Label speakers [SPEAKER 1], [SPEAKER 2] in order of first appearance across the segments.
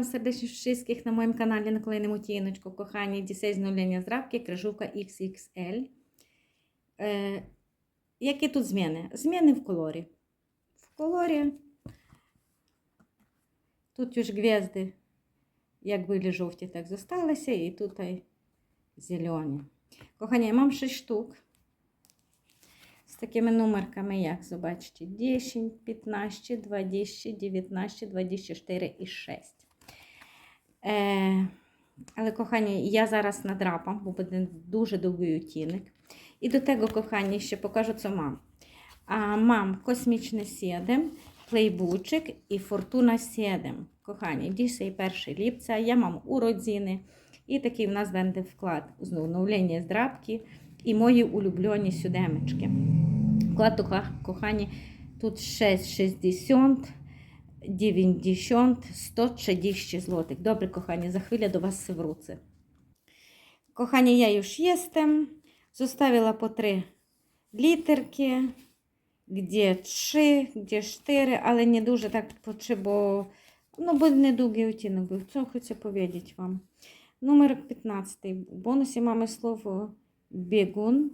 [SPEAKER 1] сердечно wszystkich на моєму каналі на kolejному тіночку. Кохані, дісей зновлення здрабки, крижовка XXL. Е, які тут зміни? Зміни в колорі. В колорі тут ж гвізди, як були жовті, так зосталися, і тут ай зелені. Кохані, я мам 6 штук. З такими номерками, як побачите, 10, 15, 20, 19, 24 і 6. Е, але, кохані, я зараз надрапам, бо буде дуже довгий утінок. І до того, кохані, ще покажу, що мам. А мам космічне 7, плейбучик і фортуна 7. Кохані, dzisiaj 1 ліпця, я мам уроdziny. І такий в нас буде вклад з оновлення здрабки і мої улюблені сюдемечки. Вклад, кохані, тут 6,60, 90, 130 злотих. Добре, кохані, за хвилю до вас вруцę. Kochani, ja już jestem. Zostawiła po trzy literki, gdzie trzy, gdzie cztery, ale nie duże tak potrzebo, no bo niedługi odcinek był. Co chcę powiedzieć Wam? Numer 15. W bonusie mamy słowo biegun.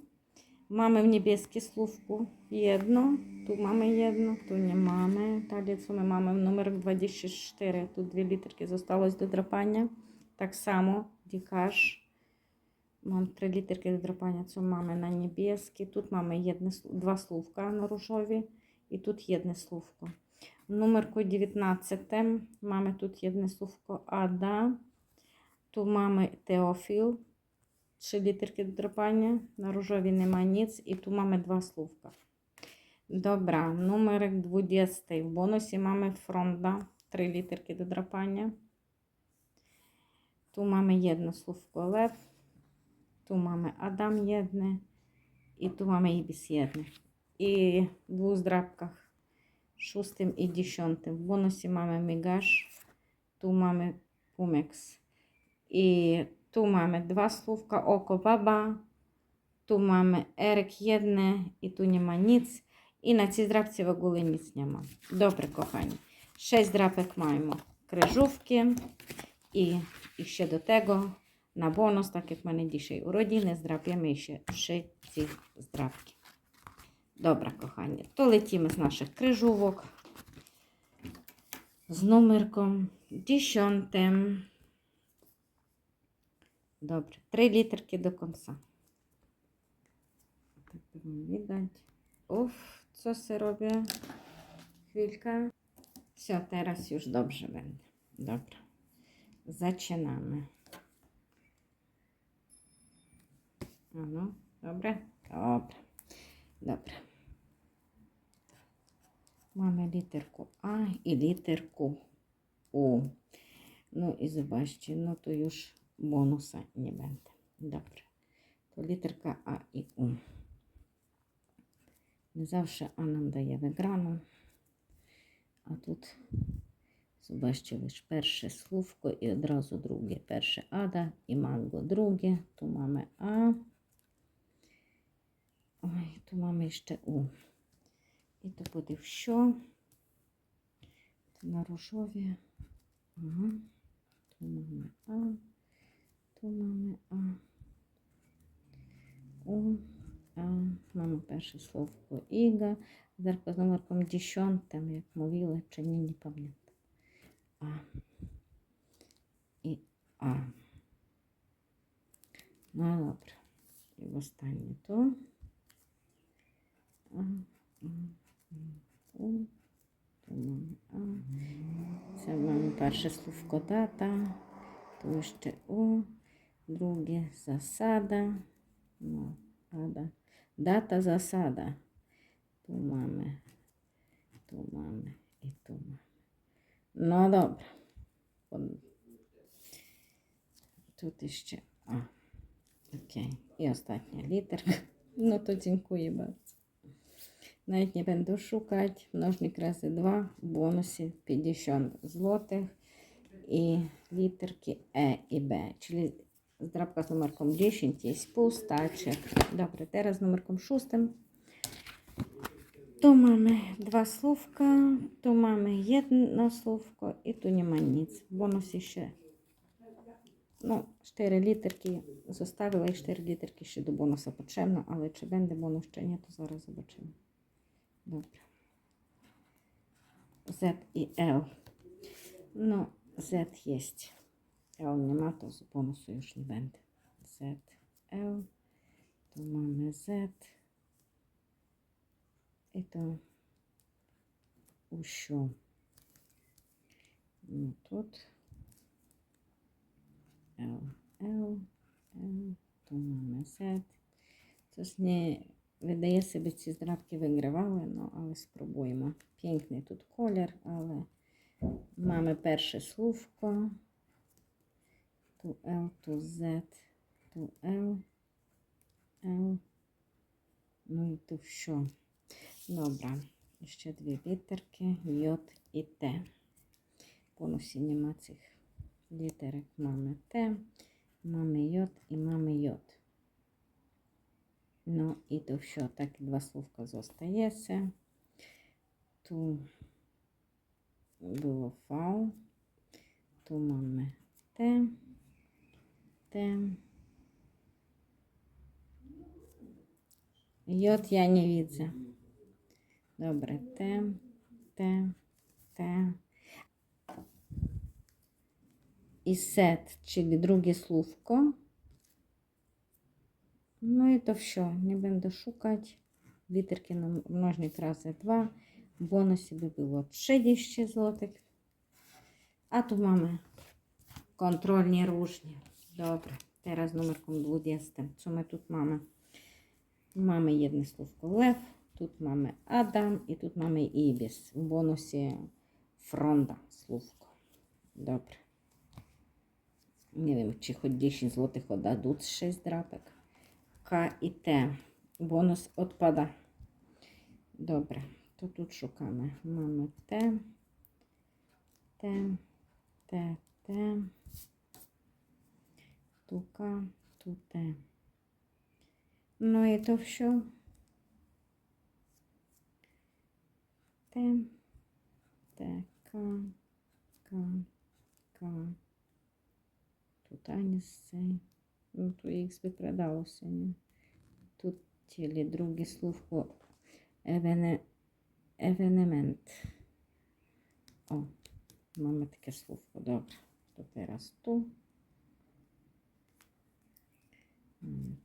[SPEAKER 1] Mamy w niebieskie słówku jedno, tu mamy jedno, tu nie mamy. Dalej co my mamy w numer 24. Tu dwie literki zostało do drapania. Tak samo dikasz. Mam три літерки до драпання, це mamy на небескі. Тут mamy jedne, два словка на рожові і тут єдне словко. Номерку 19 mamy тут єдне словко Ада. Тут mamy Теофіл. Три літерки до драпання. На рожові нема ніц. І тут mamy два словка. Добре, номер 20. В бонусі mamy фронда. Три літерки до драпання. Тут mamy jedno słówko lew. Tu mamy Adam jedne i tu mamy Ibis jedne. I w dwóch zdrabkach, szóstym i dziesiątym. W bonusie mamy Migasz, tu mamy Pumex. I tu mamy dwa słówka Oko Baba, tu mamy Erek jedne i tu nie ma nic. I na цій здрабці в ogóle nic nie ma. Добре, кохані. Шесть драпek маємо крижówki і, і ще до tego на бонус, так як в мене дійшли уродіни, здрап'ємо ще ще ці здрапки. Добре, кохані. То летімо з наших крижувок з номерком десятим. Добре, три літерки до кінця. Так віддати. Уф, co se robię? Chwilkę. Все, teraz już dobrze będę. Dobra. Zaczynamy. Ну, добре? Добре. Добре. Mamy literку А і literку У. Ну і zobaczcie, no to już bonusa nie będzie. Добре. To literka А і У. Не завжди А нам дає виграну. А тут, zobaczcie, лише перше словко і одразу друге. Перше Ада і манго друге. Tu mamy А. Ой, tu mamy ще У. І то буде що? Це на рожові. Ага. Tu mamy А. Tu mamy А. У. А. Mamy перше словко Іга. Зараз з номерком 10, як мовили, чи ні, не пам'ятаю. А. І А. Ну, добре. І в останнє то. А, а, mamy А. Це mamy перше словко дата. То ще У. Друге засада. Ну, ада. Дата засада. Mamy, tu mamy i tu mamy. No dobra. Pod- Тут jeszcze A. Ok. I ostatnia literka. No to dziękuję bardzo. Навіть не będę szukać. Mnożnik razy 2 w bonusie 50 zł. I literki E i B. Zdrabka z numerką 10 jest pusta. Czy... Dobra, teraz z numerką 6. Tu mamy dwa słówka, tu mamy jedno słówko і tu нема nic. W bonusі ще ну, 4 літерки зоставила і 4 літерки ще до бонуса почемно, але чи буде бонус чи ні, то зараз побачимо. Добре. Z і L. Ну, Z є. L нема, то з бонусу не буде. Z, L. Tu mamy Z. І то ущо. Ну, тут L, L, L, tu mamy Z. Coś nie wydaje sobie, ці здрабки вигравали, ну, але спробуємо. Piękний тут колір, але mamy перше словко. Tu L, tu Z, tu L, L. Ну і тут що? Добре. Ще дві літерки J і Т. В бонусі нема цих літерок. Mamy Т, mamy J і mamy J. Ну і то що, так і два словка зостається. Tu було V, tu mamy Т, Т. J я не widzę. Добре, Т, Т, Т. І сет, czyli друге словко. Ну і то все, не буду шукати. Літерки на множник рази 2. В бонусі би було 30 злотих. А тут mamy контрольні ружні. Добре, teraz numerką 20. Co my тут mamy? Mamy jedno słówko lew, тут mamy Adam і тут mamy Ibis. В бонусі фронда słówko. Добре. Nie wiem, czy choć 10 zł oddадуть 6 drapek. К і Т. Бонус odpada. Добре, то тут шукаємо. Mamy Т, Т, Т, Т. Ту К, ту Т. Ну і то що? Т, Т, К, К, К. Тут ані цей. Ну, то їх би продалося? Тут тілі друге слово евене, евенемент. О, маємо таке слово, добре. То зараз ту.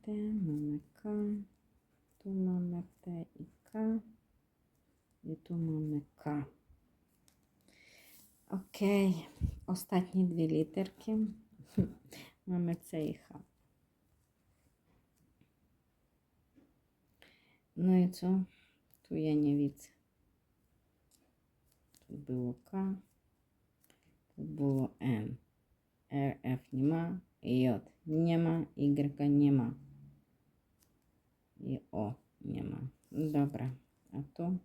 [SPEAKER 1] T, mamy K, tu mamy T i K і tu mamy K. Окей, literki. Mamy C i H. No i co? Tu ja nie widzę. Tu było K, tu było M. R, F nie ma, J ma, Y nie O nie ma. Dobra, a tu?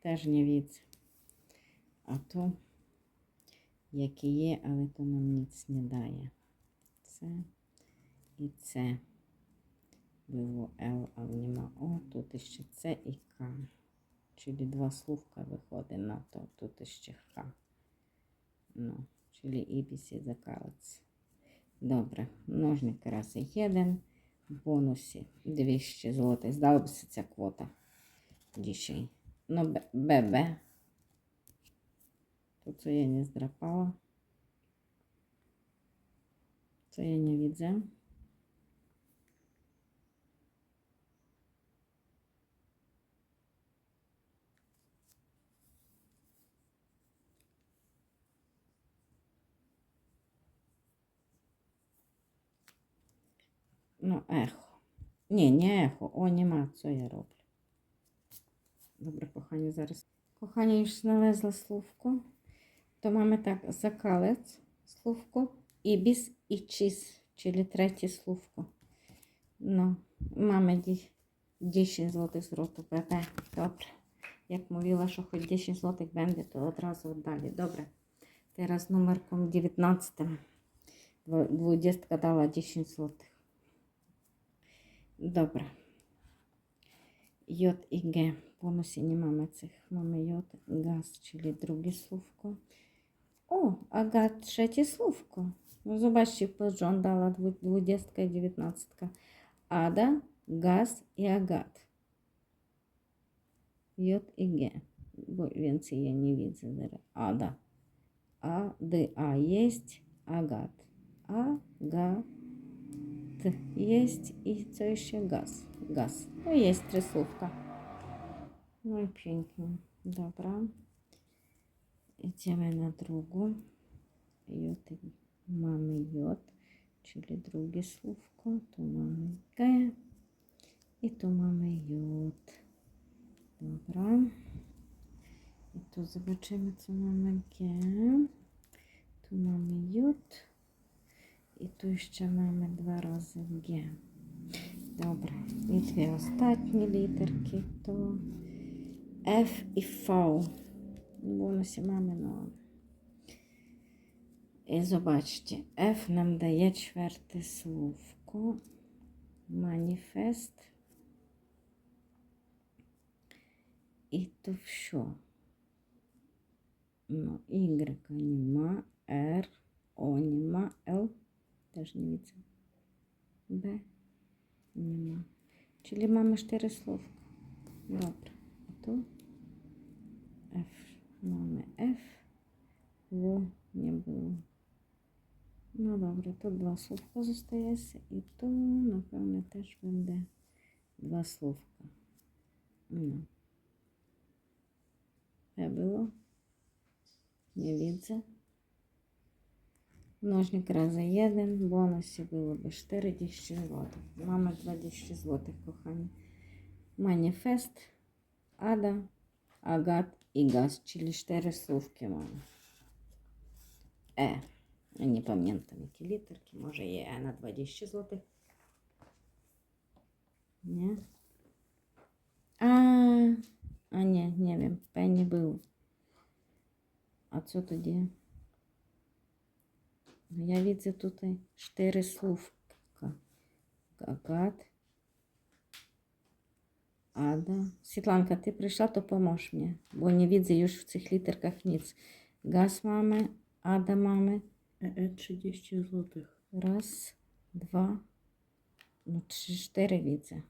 [SPEAKER 1] Теж не widzę. А то, які є, але то нам ніц не дає. Це і це. Було L, але нема О, тут ще С і К. Czyli два словка виходить на то, тут ще Х. Ну, czyli ібіс і закалець. Добре, множник і 1. В бонусі 200 злотих. Здалася ця квота. No, Б- ББ. To, co я nie здрапала. Co ja nie widzę. Echo. Nie, nie echo. O, nie ma, co ja robię. Добре, кохані, зараз. Кохані, już znalazła słówko. To mamy tak, zakalec, słówko, ibis i cheese, czyli trzecie słówko. No, mamy dziś 10 zł zwrotu ПП. Добре. Як mówiła, що хоч 10 злотих буде, то одразу віддалі. Добре. Teraz numerką 19. Dwu- Dwudziestka dała 10 zł. Добре. J i G. W bonusie nie mamy cech. Mamy J, gaz, czyli drugie słówko. O, Aga trzecie słówko. No zobaczcie, pożądała dwu- dwudziestka i dziewiętnastka. Ada, gaz i agat. J i G. Bo więcej ja nie widzę teraz. Ada. A, D, A jest, agat. A, G, T jest i co jeszcze? Gaz. Gaz. No jest trzy słówka. No i pięknie. Dobra. Idziemy na drugą. J, mamy J, czyli drugie słówko. Tu mamy G i tu mamy J. Dobra. I tu zobaczymy, co mamy G. Tu I tu jeszcze mamy dwa razy G. Dobra. I dwie ostatnie literki to F i V. Bonusie mamy no. I zobaczcie, F nam daje czwarte słówko. Manifest. I to все. No, Y nie R, O nie ma, Widzę. B nie ma. Czyli mamy cztery słówka. Dobra. A tu F. Mamy F. W nie było. No dobra, to dwa słówka zostaje i tu напевно też będzie dwa słówka. No. E było? Nie widzę. Mnożnik razy 1, w bonusie byłoby 40 zł. Mamy 20 zł, kochani. Manifest, Ada, Agat i Gaz, czyli 4 słówki mamy. E. Ja nie pamiętam jakie literki, może je E na 20 zł. Nie? A, a nie, nie wiem, P nie było. A co тоді? Ну, Я widzę tutaj cztery słówka. Гагат. Ада. Світланка, ти прийшла, то помож мені, бо не widzę już w цих літерках nic. Газ mamy, Ада mamy.
[SPEAKER 2] EE 30 zł.
[SPEAKER 1] Raz, dwa, no trzy, cztery widzę.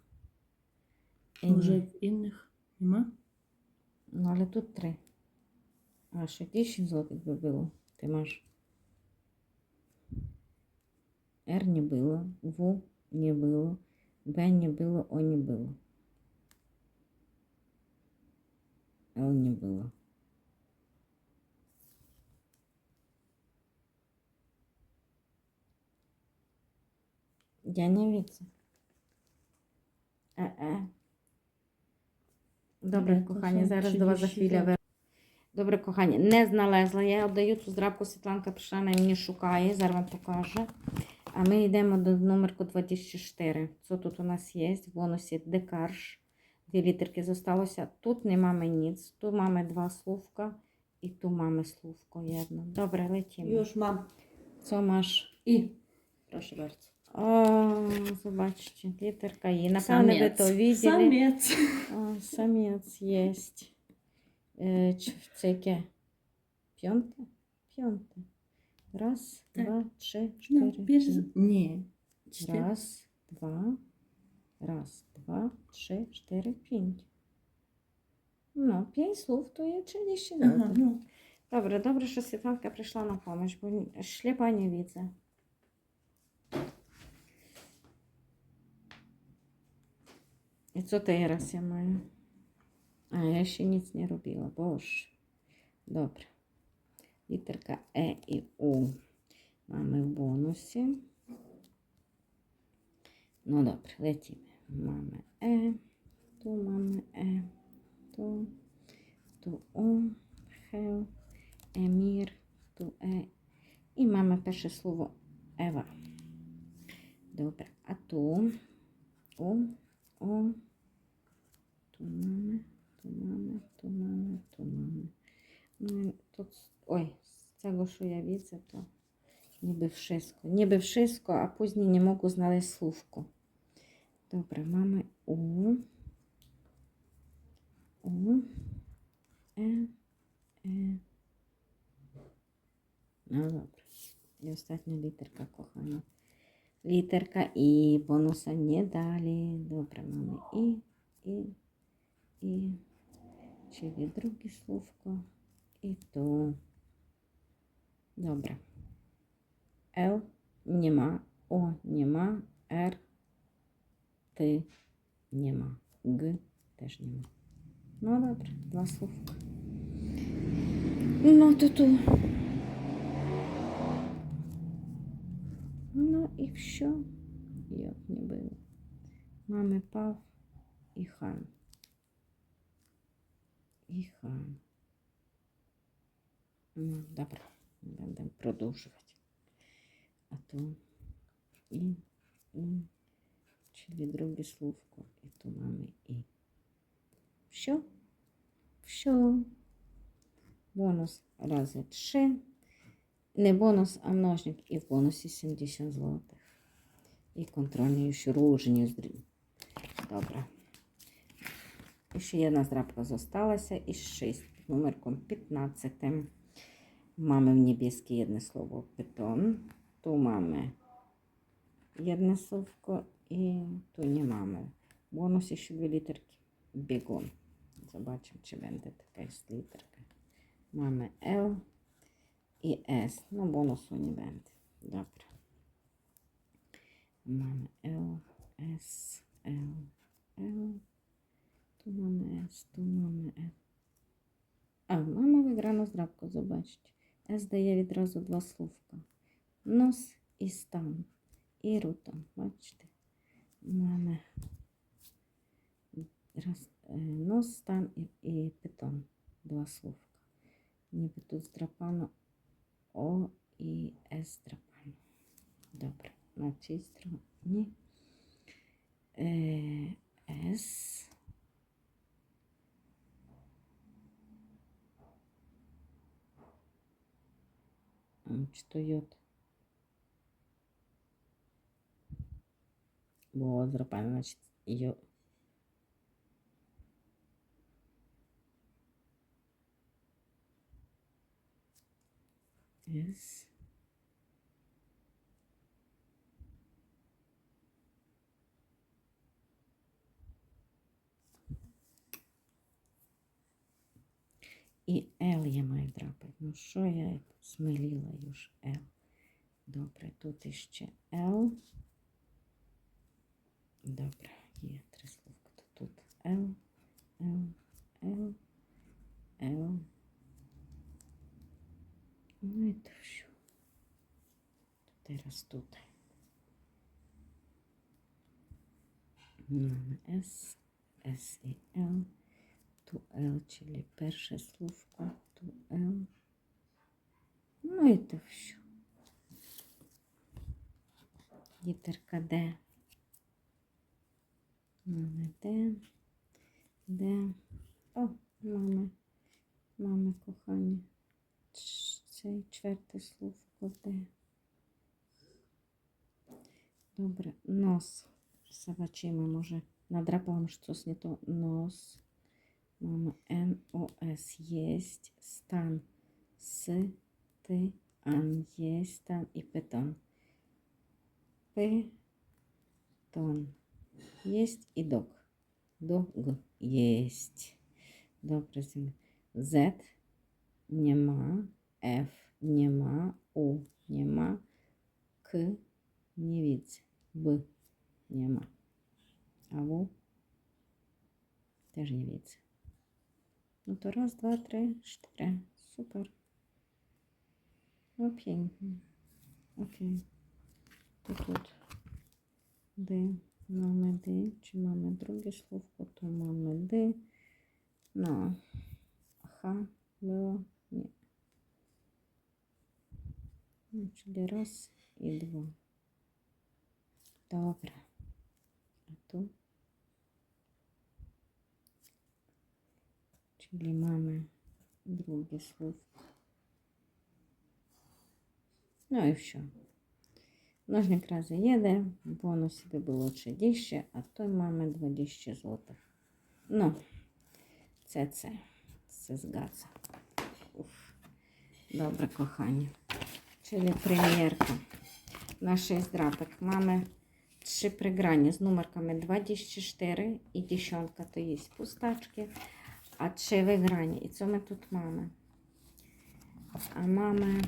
[SPEAKER 2] W innych nie ma?
[SPEAKER 1] Ну, але тут три. А ще 10 злотих би було. Ти маєш. Р не було, В не було, Б не було, О не було. Л не було. Я не widzę. Е, е. Добре,
[SPEAKER 2] це
[SPEAKER 1] зараз до вас за
[SPEAKER 2] 30
[SPEAKER 1] хвилю Добре, кохані, не знalezла. Я віддаю цю здрабку, Світланка прийшла, мені шукає, зараз вам покаже. А ми йдемо до номерку 24. Що тут у нас є? В бонусі декарш. Дві літерки залишилося. Тут не mamy nic. Тут mamy два словка. І тут mamy словко одне. Добре, летимо.
[SPEAKER 2] Już mam.
[SPEAKER 1] Co masz?
[SPEAKER 2] I. Proszę bardzo.
[SPEAKER 1] O, zobaczcie, literka I. Напевно, ви то widzieli.
[SPEAKER 2] Samiec.
[SPEAKER 1] O, samiec jest. Yy, Це яке? Piąte? Piąte. Raz,
[SPEAKER 2] Tak.
[SPEAKER 1] dwa, trzy,
[SPEAKER 2] No,
[SPEAKER 1] cztery.
[SPEAKER 2] bierz...
[SPEAKER 1] pięć.
[SPEAKER 2] Nie. Cztery.
[SPEAKER 1] Raz, dwa, raz, dwa, trzy, cztery, pięć. No, pięć słów to jest 30
[SPEAKER 2] Ага,
[SPEAKER 1] zł.
[SPEAKER 2] ну.
[SPEAKER 1] Добре, добре, що Світланка прийшла на помощь, бо шліпа не widzę. І co teraz ja маю? А, я ще ніц не робила, боже. Добре. Літерка Е і У mamy w бонусі. Ну, добре, летімо. Mamy Е, tu mamy Е, tu, tu У, Хел, Емір, tu Е. І mamy перше слово Ева. Добре, а ту У, О, ту mamy, ту mamy, ту mamy, ту. Ну, тут, ой, tego, що я widzę, to niby wszystko. Niby wszystko, a później nie mogу znaleźć słówko. Добре, мами У. У. Е. Е. Ну, добре. І остання літерка, кохана. Літерка І. Бонуса не далі. Добре, мами. І, і, і. Czyli drugie słówko. I tu. Nie ma. R. Ty nie ma. G też nie ma. No dobra, dwa słówka. No to tu. No i все. Jak nie było. Mamy Paw i Han. І хан. Ну, добре, будемо продовжувати. А то і, і, чили друге словко, і то mamy і. Все? Все. Бонус рази 3. Не бонус, а множник. І в бонусі 70 злотих. І контрольні ще ружені здрі. Добре. І ще одна здрабка зосталася із 6 номерком 15. Mamy w niebieskie jedno słowo pyton. Tu mamy jedno słówko i tu nie mamy. Bonus jeszcze dwie literki. Biegun. Zobaczymy, czy będzie taka jest literka. Mamy L i S. No bonusu nie będzie. Dobra. Mamy L, S, L, L. Tu mamy S, tu mamy L. А, мама виграна здрабку, zobaczcie. С дає відразу два словка. Нос і стан. І рута. Бачите? Маме. Раз, е, нос, стан і, і питон. Два словка. Ніби тут здрапано О і С здрапано. Добре. На цій стороні. Е, С. Йод? Бо зрапано, значить, йо. С. І L я маю драпати. Ну що я смиліла już L. Добре, тут іще L. Добре, є три словка. То тут L, L, L, L. Ну і то все. Teraz tutaj. Mamy S, S і L. Ту L, czyli перше словко, ту L. Ну і то все. Літерка Д. Мами Д. Д. О, мами. Мами кохані. Ч- Цей четверте словко Д. Добре, нос. Zobaczymy, może nadrapałam już coś nie to. Nos. Mamy NOS. Jest stan. S, ty, an. Jest stan i pyton. Pyton. Jest i dog. Dog. Jest. Dobrze. zimy. Z ma. F ma. U nie ma. K nie widzę. B nie ma. A W też raz, dwa, trzy, cztery. Super. No pięknie. Okej. To тут D. Mamy D. Czy mamy drugie słówko? To mamy D. No. H było? Nie. No, czyli raz i dwa. Dobra. A tu? Czyli mamy drugie słówko. No i все. Множник рази їде, бонус би було 30, а той мами 20 злотих. Ну, це це. Це згадza. Уф. Добре, кохані. Czyli прем'єрка. На 6 драпок. Mamy trzy przegrania z numerkami 24 i dziesiątka to jest pustaczki, a trzy wygrania. I co my тут mamy? A mamy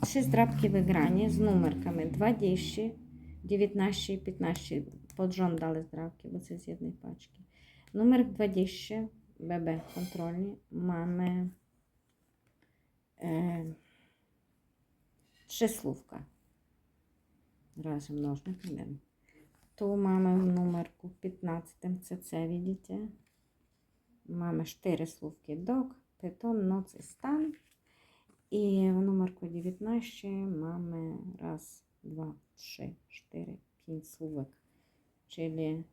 [SPEAKER 1] trzy zdrabki wygrania z numerkami 20, 19 i 15. Pod rząd dali zdrabki, bo to jest z jednej paczki. Numer 20, BB kontrolnie, mamy e, trzy słówka. Разом множник один. Tu mamy w numerku 15 CC, widzicie? Mamy 4 słówki dog, pyton, noc i stan. I w numerku 19 mamy raz, dwa, trzy, cztery, pięć słówek, czyli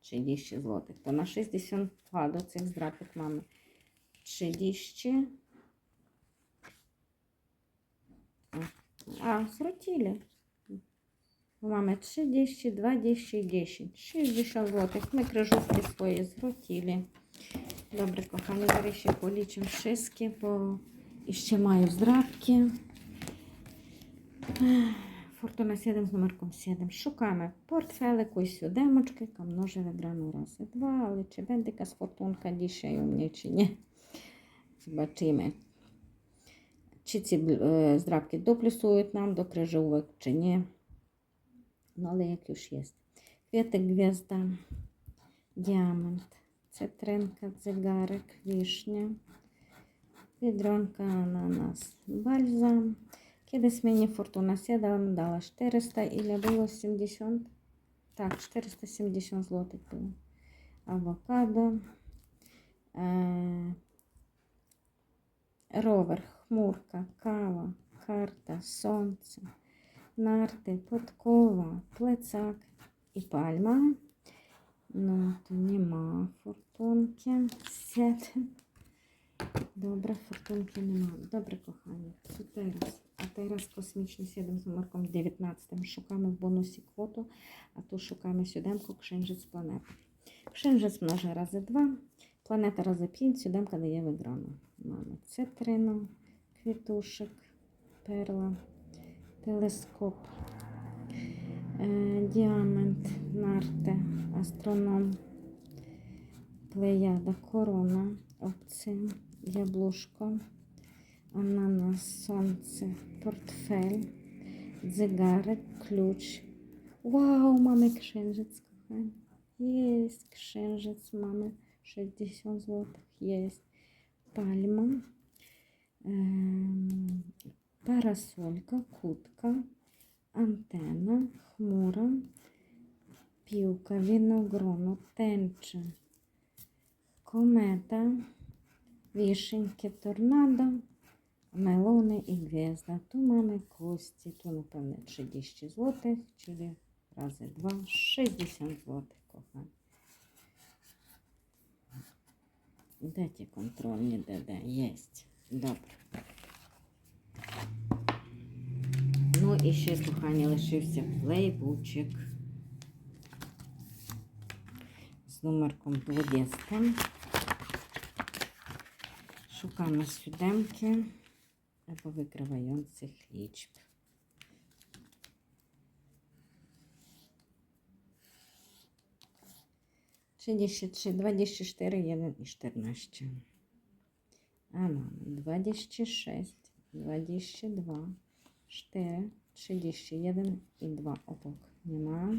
[SPEAKER 1] 30 zł. To na 62 do tych zdrapek mamy 30. A, zwrócili. Mamy 30, 20 i 10. 60 zł. My krzyżówki swoje zwrócili. Добре, кохані, зараз ще полічимо wszystkie, бо ще маю здрабки. Фортуна 7 з номерком 7. Шукаємо портфелику і сюдемочки, камноже виграно раз і два, але чи буде якась фортунка dzisiaj у мене чи ні. Zobaczymy. Чи ці е, здрабки доплюсують нам до крижовок, чи ні. Ну, але як już є. Квітик гвізда, діамант, цитринка, цигарик, вишня, відронка, ананас, бальзам. Kiedyś мені фортуна сідала, дала 400, или було 70? Так, 470 злотих було. Авокадо, е, ровер, хмурка, кава, карта, сонце, нарти, подкова, плецак і пальма. Ну, то нема фортунки. Сяти. Добре, фортунки нема. Добре, кохані. Teraz. А teraz космічний 7 з номерком 19. Шукаємо в бонусі квоту, а тут шукаємо сюдемку Кшенжець планети. Кшенжець множе рази 2, планета рази 5, сюдемка дає виграну. Маємо цитрину, квітушек, перла, телескоп, е, діамент, нарте, астроном, плеяда, корона, опцин, яблушко, ананас, сонце, портфель, дзигарик, ключ. Вау, mamy księżyc, kochani. Jest księżyc, mamy 60 zł. Jest palma, em, parasolka, kutka, antena, chmura, piłka, winogrono, tęcza, kometa, вишеньки, торнадо, мелони і гвізда. Tu mamy кості, tu напевне 30 злотих, czyli рази 2, 60 злотих, кохані. Де ті контрольні, де, де? Єсть. Добре. Ну і ще, кохані, лишився плейбучик з номерком 20. Шукаємо сюдемки або викриваючих лічб. Trzy, dwadzieścia cztery, jeden i czternaście. A mamy dwadzieścia sześć, dwadzieścia dwa, cztery, trzydzieści jeden i dwa obok. Nie ma.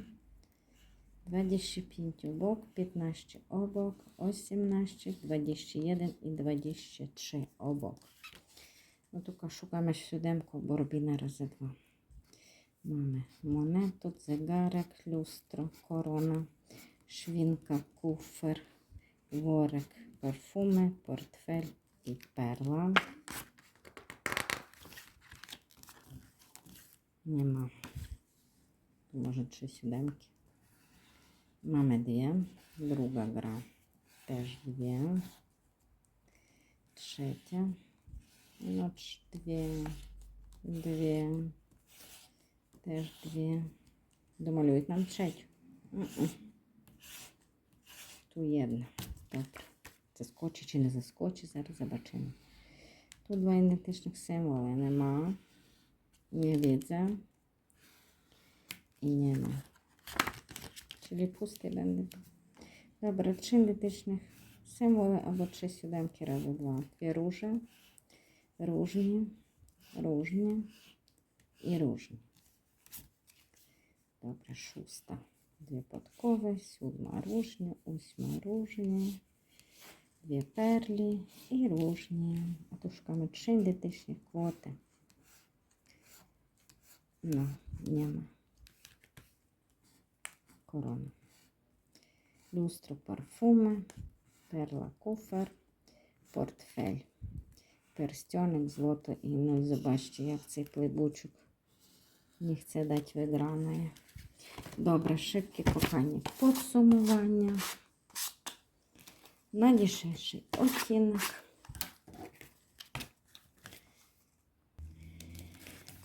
[SPEAKER 1] 25 обок, 15 обок, 18, 21 і 23 обок. Ну, тільки шукаємо сюдемку, бо робіна рази два. Mamy монету, цигарик, люстро, корона, швінка, куфер, ворик, парфуми, портфель і перла. Нема. Може, чи сюдемки. Mamy dwie, druga gra też dwie, trzecia, no dwie, dwie, Теж дві. Домалюють нам третю. М-м. Ту єдна. Добре. Заскочить чи не заскочить, зараз забачимо. Тут два ідентичних символи нема. Не widzę. І нема. Czyli пустий będzie. Dobra, trzy identycznych символи або trzy siódemki razy dwa. Dwie róże, różnie, różnie i różnie. Dobra, szósta. Dwie podkowy, siódma różnie, ósma różnie, dwie perli i różnie. Tu szukamy trzy identyczne kwoty. No, nie ma. Korona. Lustro, parfumy, perla, kufer, portfel, перстьоник, злото і ну zobaczcie, як цей плейбучок не chce dać wygraної. Добре, шибкі кохання. Підсумування. Найдешевший оцінок.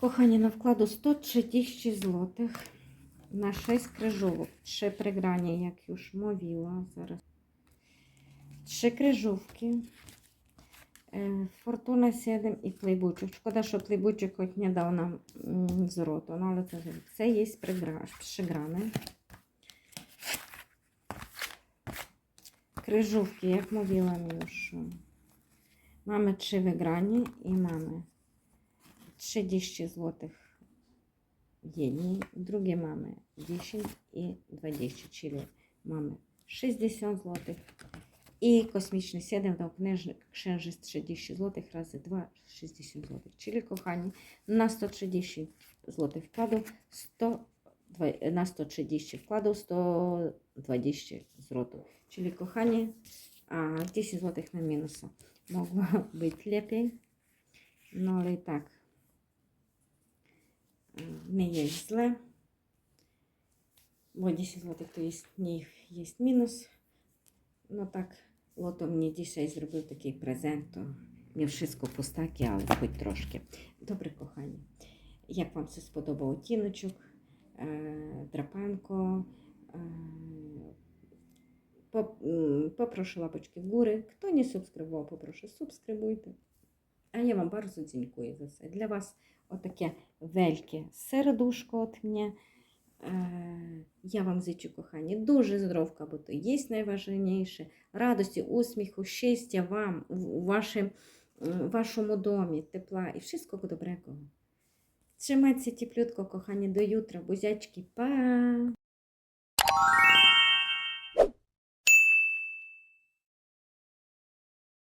[SPEAKER 1] Кохання на вкладу 130 злотих на 6 крижовок. Trzy приграння, як już mówiła. Зараз. Trzy kryżówki. Е, Фортуна 7 і плейбучок. Шкода, що плейбучок хоч не дав нам зроту, ну, але це, це є пригране. Kryżówki, jak mówiłam już. Mamy trzy wygrani i mamy 30 zł jedni, drugie mamy 10 i 20, czyli mamy 60 zł. I kosmiczny 7 dał księżyc 30 zł razy 2 60 zł. Czyli kochani, na 130 zł wkładu 100, na 130 wkładu 120 zł. Czyli kochani, 10 zł na minusa. Mogło być lepiej, no ale i nie jest źle. Bo 10 zł to jest, nie jest minus. No tak, Лото мені dzisiaj зробив такий презент, то не wszystko пустаки, але хоч трошки. Добре, кохані. Як вам це сподобав оттіночок, е, драпанко, е, попрошу лапочки вгори. Хто не субскрибував, попрошу субскрибуйте. А я вам bardzo dziękuję за це. Для вас отаке вельке середушко от мене. Е, Я вам зичу, кохані, дуже здоровка, бо то є найважливіше. Радості, усміху, щастя вам у вашим, вашому домі, тепла і всього доброго. Trzymajcie cieplutko, кохані, do jutra. Buziaczki, pa!